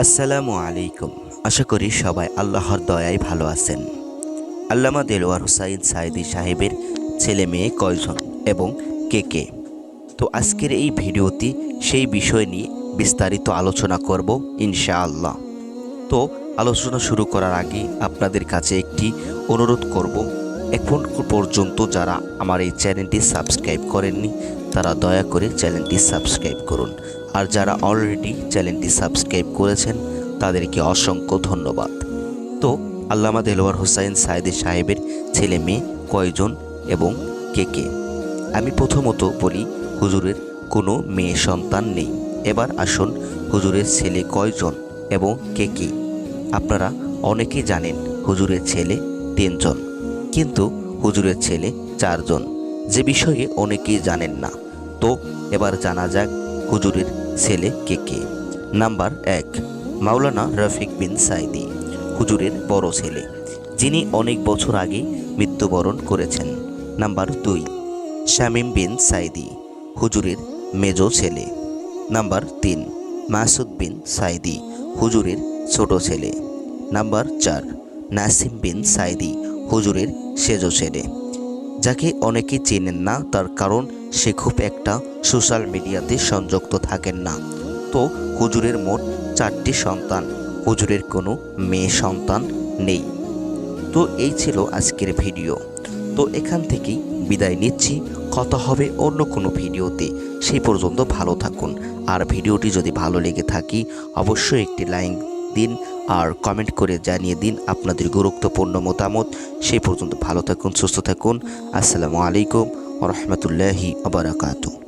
আসসালামু আলাইকুম। আশা করি সবাই আল্লাহর দয়ায় ভালো আছেন। আল্লামা দেলোয়ার হুসাইন সাইদি সাহেবের ছেলে মেয়ে কয়জন এবং কে কে? তো আজকের এই ভিডিওটি সেই বিষয় নিয়ে বিস্তারিত আলোচনা করব ইনশাআল্লাহ। তো আলোচনা শুরু করার আগে আপনাদের কাছে একটি অনুরোধ করব, এখন পর্যন্ত যারা আমার এই চ্যানেলটি সাবস্ক্রাইব করেননি, তারা দয়া করে চ্যানেলটি সাবস্ক্রাইব করুন। আর যারা অলরেডি চ্যানেলটি সাবস্ক্রাইব করেছেন, তাদেরকে অসংখ্য ধন্যবাদ। তো, আল্লামা দেলোয়ার হোসাইন সাইদি সাহেবের ছেলে মেয়ে কয়জন এবং কে কে? আমি প্রথমত বলি, হুজুরের কোনো মেয়ে সন্তান নেই। এবার আসুন, হুজুরের ছেলে কয়জন এবং কে কে? আপনারা অনেকেই জানেন হুজুরের ছেলে তিনজন, কিন্তু হুজুরের ছেলে চারজন। যে বিষয়ে অনেকেই জানেন না। তো, এবার জানা যাক হুজুরের ছেলে কে কে? নাম্বার এক, মাওলানা রফিক বিন সাইদি, হুজুরের বড় ছেলে, যিনি অনেক বছর আগে মৃত্যুবরণ করেছেন। নাম্বার দুই, শামীম বিন সাইদি, হুজুরের মেজ ছেলে। নাম্বার তিন, মাসুদ বিন সাইদি, হুজুরের ছোট ছেলে। নাম্বার চার, নাসিম বিন সাইদি, হুজুরের সেজ ছেলে। যাকে অনেকে চেনেন না, তার কারণ সে খুব একটা সোশ্যাল মিডিয়াতে সংযুক্ত থাকেন না। তো হুজুরের মোট চারটি সন্তান, হুজুরের কোনো মেয়ে সন্তান নেই। তো এই ছিল আজকের ভিডিও। তো এখান থেকেই বিদায় নিচ্ছি। কথা হবে অন্য কোনো ভিডিওতে। সেই পর্যন্ত ভালো থাকুন। আর ভিডিওটি যদি ভালো লেগে থাকি, অবশ্যই একটি লাইক দিন। আর কমেন্ট করে জানিয়ে দিন আপনাদের গুরুত্বপূর্ণ মতামত। সেই পর্যন্ত ভালো থাকুন, সুস্থ থাকুন। আসসালামু আলাইকুম রহমতুল্লাহি আবরাকাতু